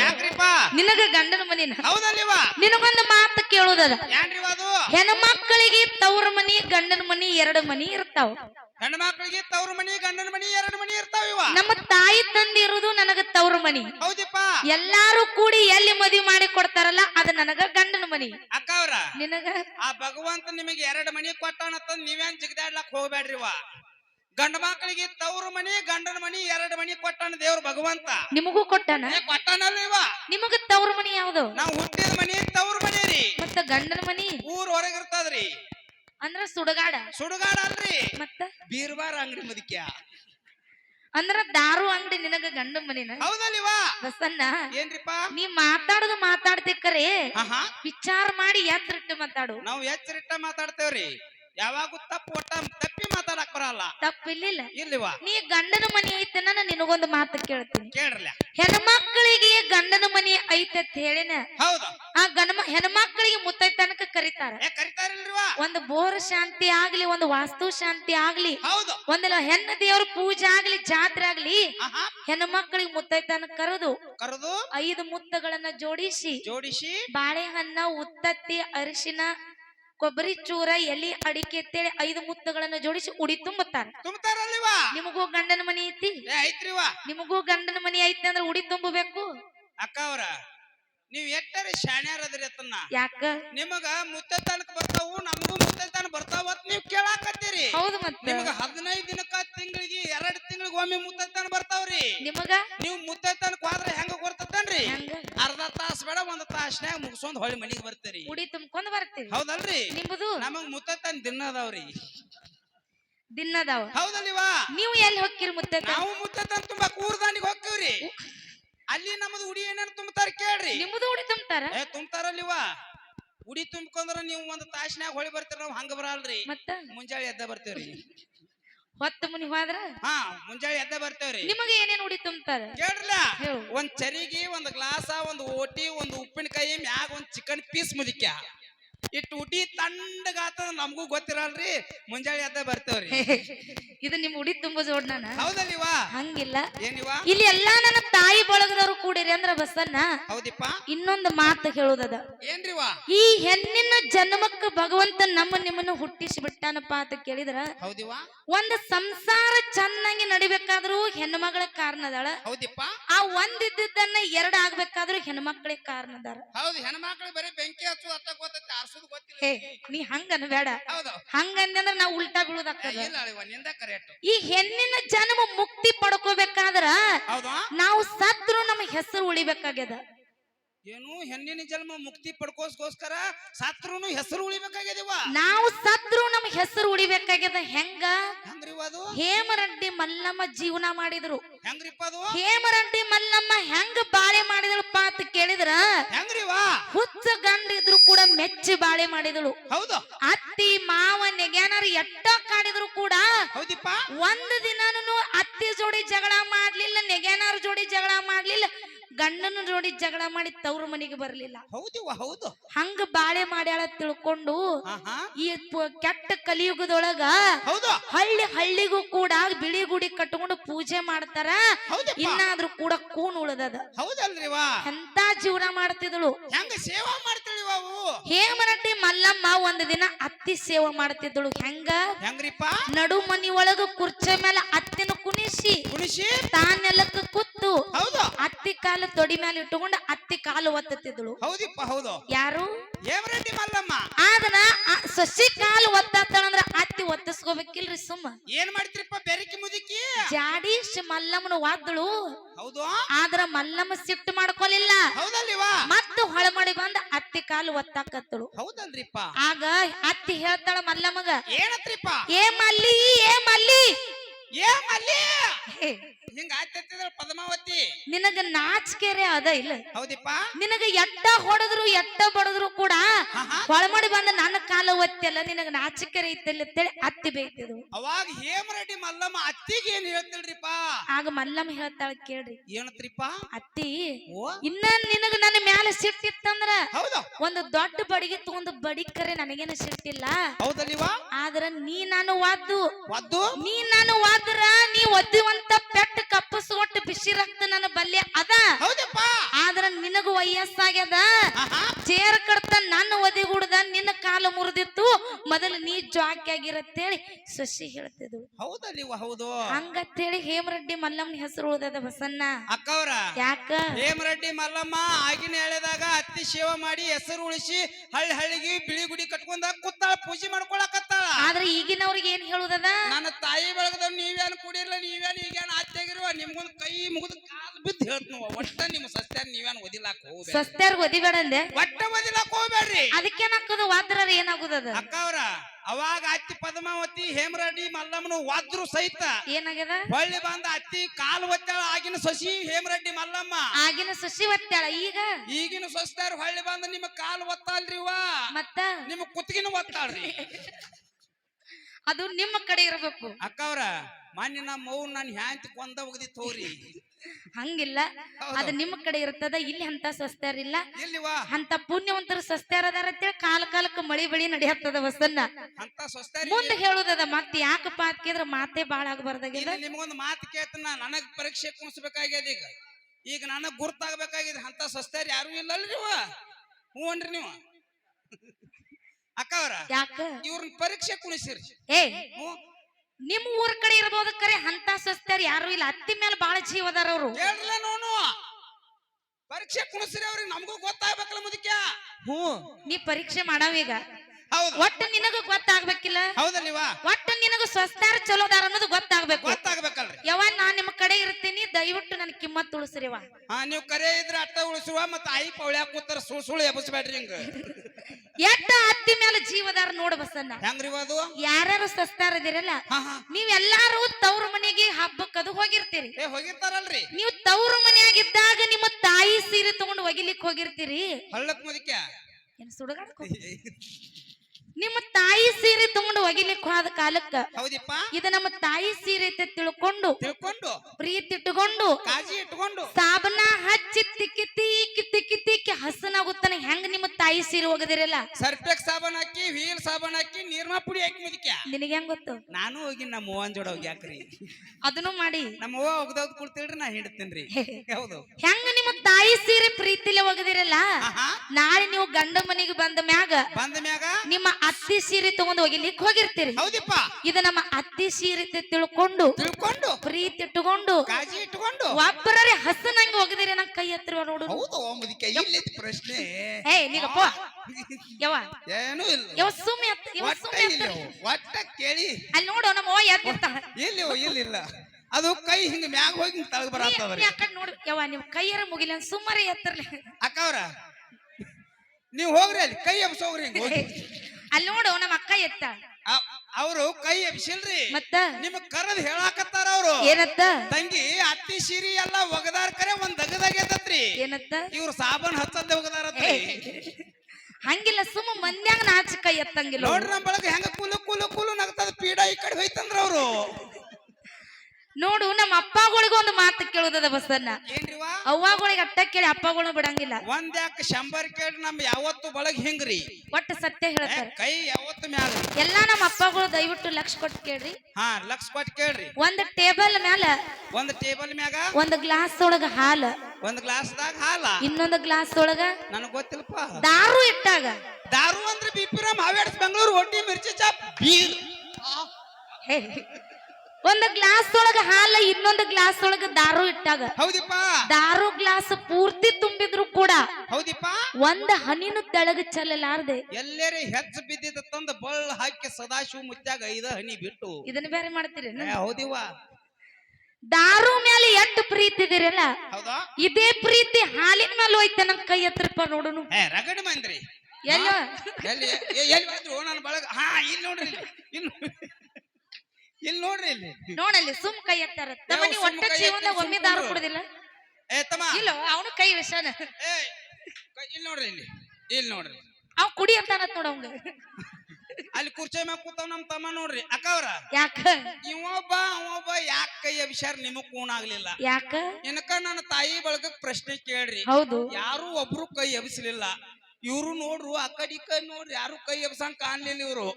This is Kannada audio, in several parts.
ಯಾಕ್ರಿಪ್ಪ? ನಿನಗ ಗಂಡನ ಮನಿನ ನಿನಗೊಂದು ಮಾತು ಕೇಳುದದ? ಏನ್ರಿವ ಅದು? ಹೆಣ್ಮಕ್ಳಿಗೆ ತವ್ರ ಮನಿ ಗಂಡನ ಮನಿ ಎರಡು ಮನಿ ಇರ್ತಾವ. ಹೆಣ್ಣು ಮಕ್ಕಳಿಗೆ ತವ್ರ ಮನಿ ಗಂಡನ ಮನಿ ಎರಡು ಮನಿ ಇರ್ತಾವ ಇವ ನಮ್ಮ ತಾಯಿ ತಂದಿ ಇರುದು ನನಗ ತವ್ರ ಮನಿ. ಹೌದಿಪ್ಪ? ಎಲ್ಲಾರು ಕೂಡಿ ಎಲ್ಲಿ ಮದುವೆ ಮಾಡಿ ಕೊಡ್ತಾರಲ್ಲ ಅದು ನನಗ ಗಂಡನ ಮನಿ. ಅಕ್ಕ ಅವ್ರ ನಿನಗ? ಆ ಭಗವಂತ ನಿಮಗೆ ಎರಡು ಮನಿ ಕೊಟ್ಟಾನಂತ ನೀವೇನ್ ಜಿಗದಾಡ್ಲಕ್ ಹೋಗ್ಬೇಡ್ರಿವ ಗಂಡ ಮಕ್ಕಳಿಗೆ ತವ್ರ ಮನಿ ಗಂಡನ ಮನಿ ಎರಡ್ ಮನಿ ಕೊಟ್ಟಣ ದೇವ್ರ ಭಗವಂತ. ನಿಮಗೂ ಕೊಟ್ಟಾನ? ಏ, ಇವ. ನಿಮಗ ತವ್ರ ಮನಿ ಯಾವ್ದು? ನಾವ್ ಹುಟ್ಟಿದ ಮನಿ ತವ್ರ ಮನಿ ರೀ. ಮತ್ತ ಗಂಡನ ಮನಿ? ಊರ್ ಹೊರಗಿರ್ತದ್ರಿ ಅಂದ್ರ ಸುಡಗಾಡ. ಸುಡಗಾಡ ಅಲ್ರಿ. ಮತ್ತ? ಬೀರ್ಬಾರ ಅಂಗಡಿ ಮುದಕ್ಯ. ಅಂದ್ರ ದಾರು ಅಂಗಡಿ ನಿನಗ ಗಂಡನ ಮನಿನ? ಹೌದಲ್ಲಿವ ಬಸನ್ನ ಏನ್ರಿಪ್ಪ? ನೀ ಮಾತಾಡುದು ಮಾತಾಡ್ತಿಕ್ಕರೆ ಆಹಾ. ವಿಚಾರ ಮಾಡಿ ಎತ್ತರಿಟ್ಟು ಮಾತಾಡು. ನಾವು ಎಚ್ಚರಿಟ್ಟ ಮಾತಾಡ್ತೇವ್ರಿ. ಯಾವಾಗೂ ತಪ್ಪು ಒಟ್ಟ ಬರಲ್ಲ ತಪ್ಪಿಲ್ಲ ಇಲ್ಲಿವಾ? ನೀ ಗಂಡನ ಮನೆ ಐತೆ ನಾನು ನಿನಗೊಂದು ಮಾತು ಕೇಳ್ತೀನಿ. ಕೇಳ್ರಲ್ಲ ಹೆಣ್ಮಕ್ಳಿಗೆ ಗಂಡನ ಮನೆ ಐತೆ ಅಂತ ಹೇಳಿನ ಹೌದು. ಆ ಗಂಡ ಹೆಣ್ಮಕ್ಳಿಗೆ ಮುತ್ತೈತನಕ ಕರೀತಾರ. ಏ ಕರಿತಾರಿಲ್ರಿವ? ಒಂದು ಬೋರ್ ಶಾಂತಿ ಆಗ್ಲಿ ಒಂದು ವಾಸ್ತು ಶಾಂತಿ ಆಗ್ಲಿ ಹೌದು. ಒಂದಲ್ಲ ಹೆಣ್ಣ ದೇವರ ಪೂಜೆ ಆಗ್ಲಿ ಜಾತ್ರೆ ಆಗ್ಲಿ ಆಹಾ. ಹೆಣ್ಣು ಮಕ್ಕಳಿಗೆ ಮುತ್ತೈತನ ಕರೆದು ಕರೆದು ಐದು ಮುತ್ತಗಳನ್ನ ಜೋಡಿಸಿ ಜೋಡಿಸಿ ಬಾಳೆಹಣ್ಣ ಉತ್ತತ್ತಿ ಅರಿಶಿನ ಕೊಬ್ಬರಿ ಚೂರ ಎಲಿ ಅಡಿಕೆ ತೇಳಿ ಐದು ಮುತ್ತುಗಳನ್ನು ಜೋಡಿಸಿ ಉಡಿ ತುಂಬುತ್ತಾರೆ ತುಂಬ್ತಾರಲ್ಲಿವ ನಿಮಗೂ ಗಂಡನ ಮನಿ ಐತಿ? ಐತ್ರಿವ? ನಿಮಗೂ ಗಂಡನ ಮನಿ ಐತಿ ಅಂದ್ರೆ ಉಡಿ ತುಂಬಬೇಕು? ಅಕ್ಕ ಅವ್ರ ನೀವ್ ಎಟ್ಟರೆ ಶಾಣ್ಯಾರದ್ರಿ ಅತ್ತನ್ನ? ಯಾಕ? ನಿಮಗ ಮುತ್ತೈತನಕ್ ಬರ್ತಾವು ನಮಗೂ ಮುತ್ತೈತನ ಬರ್ತಾವ ಅಂತ ನೀವ್ ಕೇಳಾಕತ್ತೀರಿ. ಹೌದು ಮತ್ತ. ನಿಮಗ ಹದಿನೈದು ದಿನಕ್ಕ ತಿಂಗಳಿಗೆ ಎರಡ್ ತಿಂಗಳಿಗೆ ಒಮ್ಮೆ ಮುತ್ತೈತನ ಬರ್ತಾವ್ರಿ. ನಿಮಗ? ನೀವು ಮುತ್ತೈತನಕ್ ಹೋದ್ರೆ ಹೆಂಗ ಬರ್ತತನ್ರಿ ಹಂಗ? ಅರ್ಧ ತಾಸ್ ಬೇಡ ಒಂದ್ ತಾಸ್ನ್ಯಾಗ ಮುಗಿಸ್ಕೊಂಡ್ ಹೊಳಿ ಮನಿಗ್ ಬರ್ತೀರಿ. ಉಡಿ ತುಂಬ್ಕೊಂಡ್ ಬರ್ತೀವಿ. ಹೌದಲ್ರಿ? ನಿಮ್ಮದು ನಮಗ್ ಮುತ್ತೈತನ ದಿನ ಅದಾವ್ರಿ ದಿನದಾವ ಹೌದಲ್ವಾ ನೀವು ಎಲ್ಲಿ ಹೋಗ್ತೀರಿ ಮುತ್ತ ನಾವು ಮುತ್ತೈತನ ತುಂಬಾ ಕೂರ್ದಾನಿಗೆ ಹೋಗ್ತೀವ್ರಿ ಅಲ್ಲಿ ನಮ್ದು ಉಡಿ ಏನೇನ್ ತುಂಬತಾರ ಕೇಳ್ರಿ. ನಿಮ್ಮದು ಉಡಿ ತುಂಬ್ತಾರ? ಏ ತುಂಬ್ತಾರಲ್ಲಿವ? ಉಡಿ ತುಂಬ್ಕೊಂಡ್ರ ನೀವು ಒಂದ್ ತಾಸ್ನ್ಯಾಗ ಹೊಳಿ ಬರ್ತೀರ ನಾವು ಹಂಗ ಬರಲ್ರಿ. ಮತ್ತ? ಮುಂಜಾನೆ ಎದ್ದ ಬರ್ತೇವ್ರಿ. ಹೊತ್ತು ಮುನಿ ಹೋದ್ರ? ಹಾ ಮುಂಜಾನೆ ಎದ್ದ ಬರ್ತೇವ್ರಿ. ನಿಮಗೆ ಏನೇನ್ ಉಡಿ ತುಂಬ್ತಾರ? ಕೇಳ್ರಲ್ಲ? ಹೇಳು. ಒಂದ್ ಚರಿಗೆ ಒಂದ್ ಗ್ಲಾಸ ಒಂದ್ ಓಟಿ ಒಂದ್ ಉಪ್ಪಿನಕಾಯಿ ಮ್ಯಾಗ ಒಂದ್ ಚಿಕನ್ ಪೀಸ್ ಮುದಿಕ್ಯ. ಇಟ್ಟು ಉಡಿ ತಂಡಗಾತ ನಮಗೂ ಗೊತ್ತಿರಲ್ರಿ. ಮುಂಜಾನೆ ಎದ್ದ ಬರ್ತೇವ್ರಿ. ಇದು ನಿಮ್ ಉಡಿ ತುಂಬ ಜೋಡ್ ನಾನ? ಹೌದಲ್ಲಿವಾ? ಹಂಗಿಲ್ಲ. ಏನಿವ? ಇಲ್ಲಿ ಎಲ್ಲಾ ನನ್ನ ತಾಯಿ ಬಳಗದವ್ರು ಕೂಡಿರಿ ಅಂದ್ರ ಬಸನ್ನ ಹೌದಿಪ್ಪ? ಇನ್ನೊಂದು ಮಾತು ಹೇಳುದದ. ಏನ್ರಿವ? ಈ ಹೆಣ್ಣಿನ ಜನ್ಮಕ್ಕ ಭಗವಂತ ನಮ್ಮ ನಿಮ್ಮನ್ನು ಹುಟ್ಟಿಸಿ ಬಿಟ್ಟಾನಪ್ಪ ಅಂತ ಕೇಳಿದ್ರ. ಹೌದಿವ? ಒಂದ್ ಸಂಸಾರ ಚೆನ್ನಾಗಿ ನಡಿಬೇಕಾದ್ರೂ ಹೆಣ್ಮಗಳ ಕಾರಣ ಕಾರಣದಾಳ ಹೌದಿಪ್ಪ? ಆ ಒಂದಿದ್ದನ್ನ ಎರಡ್ ಆಗ್ಬೇಕಾದ್ರೂ ಹೆಣ್ಮಕ್ಳಿಗೆ ಕಾರಣದಾರ ಹೌದು ಹೆಣ್ಮಕ್ಳು ಬರೀ ಬೆಂಕಿ ಹಚ್ಚು ಅಷ್ಟ ಗೊತ್ತೈತಿ. ಹೇ ನೀ ಹಂಗನ ಬೇಡ ಹಂಗಂದ್ರ ನಾವು ಉಲ್ಟಾ ಏ, ಬೀಳುದಾಗ್ತದ ಈ ಹೆಣ್ಣಿನ ಜನ್ಮ ಮುಕ್ತಿ ಪಡ್ಕೋಬೇಕಾದ್ರ ನಾವು ಸತ್ರು ನಮ್ಮ ಹೆಸರು ಉಳಿಬೇಕಾಗ್ಯದ. ಏನು ಹೆಣ್ಣಿನ ಜನ್ಮ ಮುಕ್ತಿ ಪಡ್ಕೋಸ್ಕೋಸ್ಕರ ಸತ್ರುನು ಹೆಸರು ಉಳಿಬೇಕಾಗ್ಯದಿವ ನಾವು ಸತ್ರು ನಮ್ ಹೆಸರು ಉಳಿಬೇಕಾಗ್ಯದ ಹೆಂಗ? ಹೆಂಗ್ರಿವ ಅದು? ಹೇಮರೆಡ್ಡಿ ಮಲ್ಲಮ್ಮ ಜೀವನ ಮಾಡಿದ್ರು. ಹೆಂಗ್ರಿಪ್ಪ ಅದು? ಹೇಮರಡ್ಡಿ ಮಲ್ಲಮ್ಮ ಹೆಂಗ ಬಾಳೆ ಮಾಡಿದಳಪ್ಪ ಅಂತ ಕೇಳಿದ್ರ? ಹೆಂಗ್ರಿವ ಹುಚ್ಚ ಗಂಡ ಇದ್ರು ಕೂಡ ಮೆಚ್ಚಿ ಬಾಳೆ ಮಾಡಿದಳು. ಹೌದು. ಅತ್ತಿ ಮಾವ ನೆಗ್ಯಾನರ ಎಟ್ಟ ಕಾಡಿದ್ರು ಕೂಡ ಹೌದಿಪ್ಪ? ದಿನ ದಿನಾನು ಅತ್ತಿ ಜೋಡಿ ಜಗಳ ಮಾಡ್ಲಿಲ್ಲ ನೆಗೆನಾರ ಜೋಡಿ ಜಗಳ ಮಾಡ್ಲಿಲ್ಲ ಗಂಡನ ಜೋಡಿ ಜಗಳ ಮಾಡಿ ತವ್ರ ಮನೆಗೆ ಬರ್ಲಿಲ್ಲ. ಹೌದು ಹಂಗ ಬಾಳೆ ಮಾಡ್ಯಾಳ ತಿಳ್ಕೊಂಡು ಈ ಕೆಟ್ಟ ಕಲಿಯುಗದೊಳಗ ಹಳ್ಳಿ ಹಳ್ಳಿಗೂ ಕೂಡ ಬಿಳಿ ಗುಡಿ ಕಟ್ಕೊಂಡು ಪೂಜೆ ಮಾಡ್ತಾರ. ಇನ್ನಾದ್ರೂ ಕೂಡ ಕೂನ್ ಉಳದದ. ಹೌದಲ್ರಿ ಎಂತ ಜೀವನ ಮಾಡ್ತಿದಳು. ಹೆಂಗ ಸೇವಾ ಮಾಡ್ತೀಳಿವ ಹೇಮರಡ್ಡಿ ಮಲ್ಲಮ್ಮ ಒಂದ್ ದಿನ ಅತ್ತಿ ಸೇವೆ ಮಾಡುತ್ತಿದ್ದಳು ಹೆಂಗ? ಹೆಂಗ್ರಿಪ್ಪ? ನಡು ಮನಿ ಒಳಗ ಕುರ್ಚೆ ಮೇಲೆ ಅತ್ತಿನ ಕುಣಿಸಿ ಕುಣಿಸಿ? ತಾನೆಲ್ಲಕ್ಕ ಕುತ್ತು ಹೌದು. ಅತ್ತಿ ಕಾಲು ತೊಡಿ ಮೇಲೆ ಇಟ್ಟುಕೊಂಡು ಅತ್ತಿ ಕಾಲು ಒತ್ತಿದ್ದಳು ಹೌದಿಪ್ಪ ಹೌದು. ಯಾರು? ಹೇಮರಟ್ಟಿ ಮಲ್ಲಮ್ಮ. ಆದ್ರ ಸಸಿ ಕಾಲು ಒತ್ತಾತಳಂದ್ರ ಅತ್ತಿ ಒತ್ತಿಸ್ಕೋಬೇಕಿಲ್ರಿ ಸುಮ್ಮ. ಏನ್ ಮಾಡ್ತಿರಪ್ಪ ಬೆರಕಿ ಮುದುಕಿ? ಜಾಡಿ ಮಲ್ಲಮ್ಮನ ವಾದ್ದಳು ಹೌದು. ಆದ್ರ ಮಲ್ಲಮ್ಮ ಸಿಟ್ಟು ಮಾಡ್ಕೊಲಿಲ್ಲ. ಹೌದಲ್ರಿವ ಮತ್ತು ಹೊಳಮಡಿ ಬಂದ ಅತ್ತಿ ಕಾಲು ಒತ್ತಾಕತ್ತಳು. ಹೌದಲ್ರಿಪ್ಪ ಆಗ ಅತ್ತಿ ಹೇಳ್ತಾಳ ಮಲ್ಲಮ್ಮಗ ಏನತ್ರಿಪ್ಪ? ಏ ಮಲ್ಲಿ ಏ ಮಲ್ಲಿ! ಏ ಮಲ್ಲಿ! ಹಿಂಗ ಆಯ್ತಿದ್ರ ಪದ್ಮಾವತಿ. ನಿನಗ ನಾಚಿಕೆರೆ ಅದ ಇಲ್ಲ. ಹೌದಿಪ್ಪ? ನಿನಗ ಎಟ್ಟ ಹೊಡೆದ್ರು ಎಟ್ಟ ಬಡದ್ರು ಕೂಡ ಒಳಮಡಿ ಹೊಳಮಡಿ ಬಂದ ನನ್ನ ಕಾಲ ಒತ್ತಲ್ಲ ನಿನಗ ನಾಚಿಕೆರೆ ಇತ್ತಿಲ್ಲ ಅಂತೇಳಿ ಅತ್ತಿ ಬೈತಿದ್ರು. ಅವಾಗ ಹೇಮರೆಡ್ಡಿ ಮಲ್ಲಮ್ಮ ಅತ್ತಿಗೆ ಏನ್ ಹೇಳ್ತಿಳ್ರಿಪ್ಪ ಆಗ ಮಲ್ಲಮ್ಮ ಹೇಳ್ತಾಳ ಕೇಳ್ರಿ. ಏನತ್ರಿಪ್ಪ? ಅತ್ತಿ ಇನ್ನ ನಿನಗ ನನ್ನ ಮ್ಯಾಲ ಸಿಟ್ಟಿತ್ತಂದ್ರ ಒಂದು ದೊಡ್ಡ ಬಡಿಗೆ ತಗೊಂಡು ಬಡಿಕರೆ ನನಗೇನು ಸಿಟ್ಟಿಲ್ಲ. ಆದ್ರ ನೀ ನಾನು ವಾದ್ದು ನೀ ನಾನು ವಾದ್ರ ನೀ ಒದ್ದಿವಂತ ಪೆಟ್ಟ ಕಪ್ಪಸ್ಕೊಟ್ಟು ಬಿಸಿ ರಕ್ತ ನನ್ನ ಬಲ್ಯ ಅದ. ಹೌದಪ್ಪ. ಆದ್ರ ನಿನಗ ವಯಸ್ಸಾಗ್ಯದ. ಚೇರ್ ಕಡ್ತ ನನ್ನ ಒದಿಗೂಡ್ದ ನಿನ್ನ ಕಾಲ ಮುರಿದಿತ್ತು. ಮೊದಲು ನೀ ಜಾಕಿ ಆಗಿರತ್ತೇಳಿ ಸಸಿ ಹೇಳ್ತಿದ್ವು. ಹೌದಲ್ಲಿವ ಹೌದು. ಹಂಗತ್ತೇಳಿ ಹೇಮರೆಡ್ಡಿ ಮಲ್ಲಮ್ಮ ಹೆಸರು ಉಳ್ದದ ಬಸನ್ನ ಅಕ್ಕವ್ರ. ಯಾಕ? ಹೇಮರೆಡ್ಡಿ ಮಲ್ಲಮ್ಮ ಆಗಿನ ಹೇಳಿದಾಗ ಅತ್ತಿ ಸೇವೆ ಮಾಡಿ ಹೆಸರು ಉಳಿಸಿ ಹಳ್ಳಿ ಹಳ್ಳಿಗೆ ಬಿಳಿ ಗುಡಿ ಕಟ್ಕೊಂಡ ಕೂತಾಳ ಪೂಜೆ ಮಾಡ್ಕೊಳಕತ್ತಾಳ. ಆದ್ರೆ ಈಗಿನವ್ರಿಗೆ ಏನ್ ಹೇಳುದದ? ನನ್ನ ತಾಯಿ ಬೆಳಗದ ನೀವೇನು ಕುಡಿರ್ಲ ನೀವೇನು ಈಗೇನು ಆಚೆಗಿರುವ ನಿಮ್ಗೊಂದು ಕೈ ಮುಗಿದ ಕಾಲು ಬಿದ್ದು ಹೇಳ್ತ ಒಟ್ಟ ನಿಮ್ಮ ಸಸ್ಯ ನೀವೇನು ಒದಿಲಾಕ ಹೋಗ್ಬೇಡ ಸಸ್ತ್ಯಾರ್ಗ ಒಟ್ಟ ಒದಿಲಾಕ ಹೋಗ್ಬೇಡ್ರಿ. ಅದಕ್ಕೇನಾಗ್ತದ ವಾದ್ರ ಏನಾಗುದದ? ಅಕ್ಕವ್ರ ಅವಾಗ ಅತ್ತಿ ಪದ್ಮಾವತಿ ಹೇಮರಡ್ಡಿ ಮಲ್ಲಮ್ಮನು ವಾದ್ರು ಸಹಿತ ಏನಾಗ್ಯದ? ಹೊಳ್ಳಿ ಬಂದ ಅತ್ತಿ ಕಾಲು ಒತ್ತಾಳ ಆಗಿನ ಸಸಿ ಹೇಮರಡ್ಡಿ ಮಲ್ಲಮ್ಮ. ಆಗಿನ ಸಸಿ ಒತ್ತಾಳ ಈಗ? ಈಗಿನ ಸೊಸ್ತಾರ ಹೊಳ್ಳಿ ಬಂದ ನಿಮ್ಮ ಕಾಲು ಒತ್ತಾಳ್ರಿ ವಾ ಮತ್ತ? ನಿಮ್ಮ ಕುತ್ತಿಗಿನ ಒತ್ತಾಳ್ರಿ. ಅದು ನಿಮ್ಮ ಕಡೆ ಇರಬೇಕು. ಅಕ್ಕವ್ರ ಮಾನ್ಯ ನಮ್ಮ ಮೌ ನಾನು ಹ್ಯಾಂತಿ ಕೊಂದ ಒಗದಿ ತೋರಿ. ಹಂಗಿಲ್ಲ. ಅದು ನಿಮ್ಮ ಕಡೆ ಇರ್ತದ ಇಲ್ಲಿ ಅಂತ ಸಸ್ತ್ಯಾರಿಲ್ಲ ಇಲ್ಲಿವಾ ಅಂತ ಪುಣ್ಯವಂತರ ಸಸ್ತ್ಯಾರ ಅದಾರ ಅಂತೇಳಿ ಕಾಲ ಕಾಲಕ್ಕೆ ಮಳಿ ಬಳಿ ನಡೆಯತ್ತದ ವಸನ್ನ ಅಂತ ಸೊಸ್ತಾರಿ ಮುಂದೆ ಹೇಳುದದ ಮತ್ ಯಾಕಪ್ಪ ಅದ್ಕಿದ್ರ ಮಾತೇ ಬಾಳ ಆಗಬಾರ್ದಾಗಿದೆ ಇಲ್ಲಿ ನಿಮಗೊಂದು ಮಾತು ಕೇಳ್ತಾನ ನನಗ್ ಪರೀಕ್ಷೆ ಕುಣಿಸ್ಬೇಕಾಗ್ಯದ ಈಗ. ಈಗ ನನಗ್ ಗುರ್ತಾಗಬೇಕಾಗಿದೆ ಅಂತ ಸಸ್ತಾರಿ ಯಾರು ಇಲ್ಲಲ್ರಿ ನೀವು ಹ್ಞೂ ಅನ್ರಿ ನೀವು? ಅಕ್ಕವ್ರ ಯಾಕ? ಇವ್ರನ್ನ ಪರೀಕ್ಷೆ ಕುಣಿಸಿರಿ ಏ ನಿಮ್ ಊರ್ ಕಡೆ ಇರ್ಬೋದು ಕರೆ ಅಂತ ಸಸ್ತಾರ ಯಾರು ಇಲ್ಲ. ಅತ್ತಿ ಮೇಲೆ ಬಾಳ ಜೀವ ಅದಾರ ಅವ್ರು. ಕೇಳಲ್ಲ ನೋನು ಪರೀಕ್ಷೆ ಕುಣಿಸಿರಿ ಅವ್ರಿಗೆ ನಮಗೂ ಗೊತ್ತಾಗ್ಬೇಕಲ್ಲ ಮುದಕ್ಯ. ಹ್ಞೂ. ನೀ ಪರೀಕ್ಷೆ ಮಾಡಾವೀಗ ಹೌದು. ಒಟ್ಟು ನಿನಗ ಗೊತ್ತಾಗ್ಬೇಕಿಲ್ಲ? ಹೌದಲ್ಲಿವಾ ಒಟ್ಟು ನಿನಗ ಸ್ವಸ್ಥಾರ ಚಲೋದಾರ ಅನ್ನೋದು ಗೊತ್ತಾಗ್ಬೇಕು. ಗೊತ್ತಾಗ್ಬೇಕಲ್ರಿ. ಯಾವ ನಾ ನಿಮ್ ಕಡೆ ಇರ್ತೀನಿ ದಯವಿಟ್ಟು ನನ್ ಕಿಮ್ಮತ್ ಉಳಿಸ್ರಿವ ಹಾ ನೀವು ಕರೆ ಇದ್ರೆ ಅಟ್ಟ ಉಳಿಸುವ ಮತ್ತ ಆಯಿ ಪೌಳ್ಯಾಕ ಕೂತಾರ ಸುಳ್ ಸುಳ್ಳು ಎಬ್ಬಿಸ್ಬೇಡ್ರಿ ಹಿಂಗ. ಎಟ್ಟ ಹತ್ತಿ ಮೇಲೆ ಜೀವದಾರ ನೋಡ ಹೆಂಗ್ರಿ ಅದು? ಯಾರ್ಯಾರು ಸಸ್ತಾರ ಇದಿರಲ್ಲ ನೀವೆಲ್ಲಾರು ತವ್ರ ಮನೆಗೆ ಹಬ್ಬಕ್ಕೆ ಅದು ಹೋಗಿರ್ತೀರಿ. ಏ ಹೋಗಿರ್ತಾರಲ್ರಿ. ನೀವು ತವ್ರ ಮನೆಯಾಗಿದ್ದಾಗ ನಿಮ್ಮ ತಾಯಿ ಸೀರೆ ತಗೊಂಡು ಒಗಿಲಿಕ್ ಹೋಗಿರ್ತೀರಿ. ಹಳ್ಳಕ್ ಮುದಕ್ಯ ಏನ್ ಸುಡಗಾಡಕ್? ನಿಮ್ಮ ತಾಯಿ ಸೀರೆ ತಗೊಂಡು ಒಗಿಲಿಕ್ ಹೋದ ಕಾಲಕ್ಕ ಹೌದಿಪ್ಪ. ಇದು ನಮ್ಮ ತಾಯಿ ಸೀರೆ ತಿಳ್ಕೊಂಡು ತಿಳ್ಕೊಂಡು? ಪ್ರೀತಿ ಇಟ್ಟುಕೊಂಡು ಕಾಜಿ ಇಟ್ಕೊಂಡು ಸಾಬನ ಹಚ್ಚಿ ತಿಕ್ಕಿ ತಿಕ್ಕಿ ತಿಕ್ಕಿ ತಿಕ್ಕಿ ಹಸನಾಗುತ್ತಾನೆ. ಹೆಂಗ್ ನಿಮ್ಮ ತಾಯಿ ಸೀರೆ ಒಗದಿರಲ್ಲ ಸರ್ಪೆಕ್ ಸಾಬನ್ ಹಾಕಿ ವೀಲ್ ಸಾಬನ್ ಹಾಕಿ ನೀರ್ಮಾ ಪುಡಿ ಹಾಕಿ ಮುದಕ್ಯ. ನಿನಗೆ ಹೆಂಗ್ ಗೊತ್ತು? ನಾನು ಹೋಗಿ ನಮ್ಮ ಅವ್ವನ್ ಜೋಡ ಹೋಗಿ ಹಾಕ್ರಿ ಅದನ್ನು ಮಾಡಿ. ನಮ್ಮ ಅವ್ವ ಒಗ್ದೋದ್ ಕುಳ್ತಿಳ್ರಿ ನಾ ಹಿಡ್ತೇನ್ರಿ. ಹೌದು. ಹೆಂಗ ತಾಯಿ ಸೀರೆ ಪ್ರೀತಿಲೆ ಒಗದಿರಲ್ಲ? ನಾಳೆ ನೀವು ಗಂಡ ಮನೆಗೆ ಬಂದ ಮ್ಯಾಗ ಬಂದ ಮ್ಯಾಗ? ನಿಮ್ಮ ಅತ್ತಿ ಸೀರೆ ತಗೊಂಡು ಒಗಿಲಿಕ್ಕೆ ಹೋಗಿರ್ತೀರಿ. ಹೌದಿಪ್ಪ. ಇದು ನಮ್ಮ ಅತ್ತಿ ಸೀರೆ ತಿಳ್ಕೊಂಡು ತಿಳ್ಕೊಂಡು. ಪ್ರೀತಿ ಇಟ್ಟುಕೊಂಡು ಕಾಜಿ ಇಟ್ಕೊಂಡು ಒಬ್ಬರೇ ಹಸನಂಗೆ ಒಗದಿರಿ ನಂಗೆ ಕೈ ಹತ್ರ ನೋಡು. ಹೌದು ಪ್ರಶ್ನೆ. ಏ ನೀಗಪ್ಪ ಯವ ಏನು ಇಲ್ಲ. ಯವ ಸುಮ್ಮನೆ ಹತ್ತ ಯವ ಸುಮ್ಮನೆ ಇಲ್ಲ ಒಟ್ಟ ಕೇಳಿ. ಅಲ್ಲಿ ನೋಡು ನಮ್ಮ ಓ ಇಲ್ಲ ಇಲ್ಲ ಅದು ಕೈ ಹಿಂಗ ಮ್ಯಾಗ ಹೋಗಿ ತಳಗ್ ಬರತ್ತದ್ರಿ ಅಕ್ಕ ನೋಡಿ ನೀವು ಯವ್ವ ನಿಮ್ ಕೈಯರ ಮುಗಿಲ ಸುಮ್ಮನೆ ಎತ್ತರ್ಲಿ. ಅಕ್ಕವ್ರ ನೀವು ಹೋಗ್ರಿ ಅಲ್ಲಿ ಕೈ ಎಬ್ಸೋಗ್ರಿ ಹಿಂಗ ಹೋಗಿ. ಅಲ್ಲಿ ನೋಡು ನಮ್ಮ ಅಕ್ಕ ಎತ್ತ. ಅವರು ಕೈ ಎಬ್ಸಿಲ್ರಿ. ಮತ್ತ? ನಿಮ್ ಕರದ್ ಹೇಳಾಕತ್ತಾರ ಅವರು. ಏನತ್ತ? ತಂಗಿ ಅತ್ತಿ ಸಿರಿ ಎಲ್ಲ ಒಗದಾರ ಕರೆ ಒಂದ್ ದಗದಾಗೈತತ್ರಿ ಏನತ್ತ? ಇವ್ರು ಸಾಬನ್ ಹಚ್ಚದ್ದೆ ಒಗದಾರತ್ರಿ. ಹಂಗಿಲ್ಲ ಸುಮ್ಮ ಮಂದ್ಯಾಗ ನಾಚ ಕೈ ಎತ್ತಂಗಿಲ್ಲ. ನೋಡ್ರಿ ನಮ್ ಬಳಗ ಹೆಂಗ ಕೂಲು ಕೂಲು ಕೂಲು ನಗ್ತದ ಪೀಡ ಈ ಕಡೆ ಹೋಯ್ತಂದ್ರ ಅವ್ರು. ನೋಡು ನಮ್ಮ ಅಪ್ಪಗಳಿಗೂ ಒಂದು ಮಾತು ಕೇಳುದದ ಬಸ್ಸನ್ನ ಅವ್ವಗಳಿಗೆ ಅಟ್ಟ ಕೇಳಿ ಅಪ್ಪಗಳು ಬಿಡಂಗಿಲ್ಲ. ಒಂದ್ ಯಾಕೆ ಶಂಬರ್ ಕೇಳಿ ನಮ್ ಯಾವತ್ತು ಬಳಗ ಹಿಂಗ್ರಿ? ಒಟ್ಟ ಸತ್ಯ ಹೇಳ್ತಾರೆ. ಕೈ ಯಾವತ್ತು ಮ್ಯಾಲ? ಎಲ್ಲಾ ನಮ್ಮ ಅಪ್ಪಗಳು ದಯವಿಟ್ಟು ಲಕ್ಷ ಕೊಟ್ಟು ಕೇಳ್ರಿ. ಹಾ ಲಕ್ಷ ಕೊಟ್ಟು ಕೇಳ್ರಿ. ಒಂದ್ ಟೇಬಲ್ ಮ್ಯಾಲ. ಒಂದ್ ಟೇಬಲ್ ಮ್ಯಾಗ? ಒಂದ್ ಗ್ಲಾಸ್ ಒಳಗ ಹಾಲ. ಒಂದ್ ಗ್ಲಾಸ್ದಾಗ ಹಾಲ? ಇನ್ನೊಂದ್ ಗ್ಲಾಸ್ ಒಳಗ ನನಗ್ ಗೊತ್ತಿಲ್ಲಪ್ಪ. ದಾರು ಇಟ್ಟಾಗ. ದಾರು ಅಂದ್ರೆ ಬಿಪಿರಾಮ್ ಹಾವೇಡ್ಸ್ ಬೆಂಗಳೂರು ಒಟ್ಟಿ ಮಿರ್ಚಿ ಚಾಪ್ ಬೀರ್. ಹೇ. ಒಂದ್ ಗ್ಲಾಸ್ ಒಳಗ ಹಾಲ ಇನ್ನೊಂದು ಗ್ಲಾಸ್ ಒಳಗ ದಾರು ಇಟ್ಟಾಗ. ಹೌದಿಪ್ಪ. ದಾರು ಗ್ಲಾಸ್ ಪೂರ್ತಿ ತುಂಬಿದ್ರು ಕೂಡ ಹೌದಿಪ್ಪ. ಒಂದ ಹನಿನ ತೆಳಗ ಚೆಲ್ಲಲಾರ್ದೆ. ಎಲ್ಲೆರೆ ಹೆಚ್ಚು ಬಿದ್ದಿದ ತಂದ ಬಳ್ಳ ಹಾಕಿ ಸದಾಶಿವ ಮುಚ್ಚಾಗ ಐದ ಹನಿ ಬಿಟ್ಟು. ಇದನ್ನ ಬೇರೆ ಮಾಡ್ತೀರಿ ಹೌದಿವ್ವ. ದಾರು ಮೇಲೆ ಎಷ್ಟು ಪ್ರೀತಿ ಇದಿರಲ್ಲ? ಇದೇ ಪ್ರೀತಿ ಹಾಲಿನ ಮೇಲೆ ಹೋಯ್ತ ನನ್ ಕೈ ಹತ್ರಪ್ಪ ನೋಡುನು. ರಗಡ್ ಮಂದ್ರಿ. ಎಲ್ಲೋ? ಎಲ್ಲಿ? ಎಲ್ಲಿ ಬಂದ್ರು? ನನ್ನ ಬಳಗ ಹಾ ಇಲ್ಲಿ ನೋಡ್ರಿ ಇಲ್ಲಿ. ಇಲ್ಲಿ ನೋಡ್ರಿ ಇಲ್ಲಿ. ನೋಡಲ್ಲಿ ಸುಮ್ ಕೈ ಎತ್ತಾರ. ತಮ್ಮನಿ ಒಟ್ಟ ಜೀವನ ಒಮ್ಮೆ ದಾರು ಕುಂಡ್ರು. ಏ ತಮ್ಮ. ಇಲ್ಲ ಅವನು ಕೈ ವಿಷನ. ಏ ಇಲ್ಲಿ ನೋಡ್ರಿ ಇಲ್ಲಿ. ಇಲ್ಲಿ ನೋಡ್ರಿ. ಅವ್ ಕುಡಿ ನೋಡ ಅವಂಗ. ಅಲ್ಲಿ ಕುರ್ಚಿ ಮ್ಯಾಗ ಕೂತಾವ್ ನಮ್ ತಮ್ಮ ನೋಡ್ರಿ. ಅಕ್ಕವ್ರ? ಯಾಕ? ಇವೊಬ್ಬ ಅವೊಬ್ಬ ಯಾಕ ಕೈ ಅಭಿಷಾರ ನಿಮಗ್ ಕೂಣಾಗ್ಲಿಲ್ಲ ಯಾಕ? ಇನ್ಕ ನನ್ನ ತಾಯಿ ಬಳಗಕ್ ಪ್ರಶ್ನೆ ಕೇಳ್ರಿ. ಹೌದು. ಯಾರು ಒಬ್ರು ಕೈ ಎಬ್ಸಲಿಲ್ಲ. ಇವ್ರು ನೋಡ್ರು ಆ ಕೈ ನೋಡ್ರಿ ಯಾರು ಕೈ ಎಬ್ಸಂಗ್ ಕಾಣ್ಲಿಲ್ಲ ಇವ್ರು.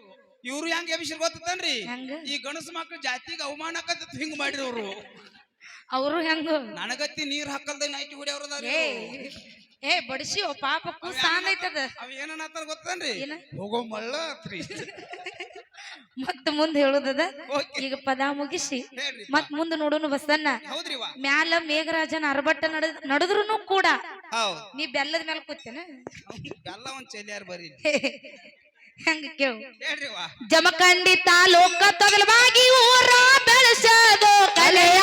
ಇವ್ರು ಹೆಂಗ್ ಎಬ್ಸಿರ್ ಗೊತ್ತೇನ್ರಿ ಹೆಂಗ? ಈ ಗಣಸು ಮಕ್ಳು ಜಾತಿಗೆ ಅವಮಾನ ಆಕತ್ತ ಹಿಂಗ್ ಮಾಡಿದವ್ರು ಅವರು ಹೆಂಗ? ನನಗತ್ತಿ ನೀರ್ ಹಾಕಲ್ದ ನೈಟಿ ಹೊಡಿಯವ್ರದಾರ ಏ ಏ ಬಡಿಸಿ ಓ ಪಾಪಕ್ಕೂ ಸಾನ್ ಐತದ? ಅವ ಏನನ್ನತ್ತಾರ ಗೊತ್ತೇನ್ರಿ? ಏನ? ಹೋಗೋ ಮಳ್ಳ ಅತ್ರಿ ಮತ್ತ ಮುಂದ್ ಹೇಳುದದ? ಈಗ ಪದ ಮುಗಿಸಿ. ಹೇಳ್ರಿ ಮತ್ ಮುಂದ್ ನೋಡುನು ಬಸನ್ನ ಹೌದ್ರಿವ ಮ್ಯಾಲ ಮೇಘರಾಜನ ಅರಬಟ್ಟ ನಡೆದ್ರು ಕೂಡ. ಹೌದ್. ನೀ ಬೆಲ್ಲದ ಮೇಲೆ ಕೂತೇನ? ಬೆಲ್ಲ ಒಂದ್ ಚೆಲ್ಯಾರ ಬರೀ. ಹೆಂಗ ಕೇಳು? ಜಮಖಂಡಿ ತಾಲೂಕ ತೊಗಲವಾಗಿ ಊರ ಬೆಳೆಸೋದು ಕಲೆಯ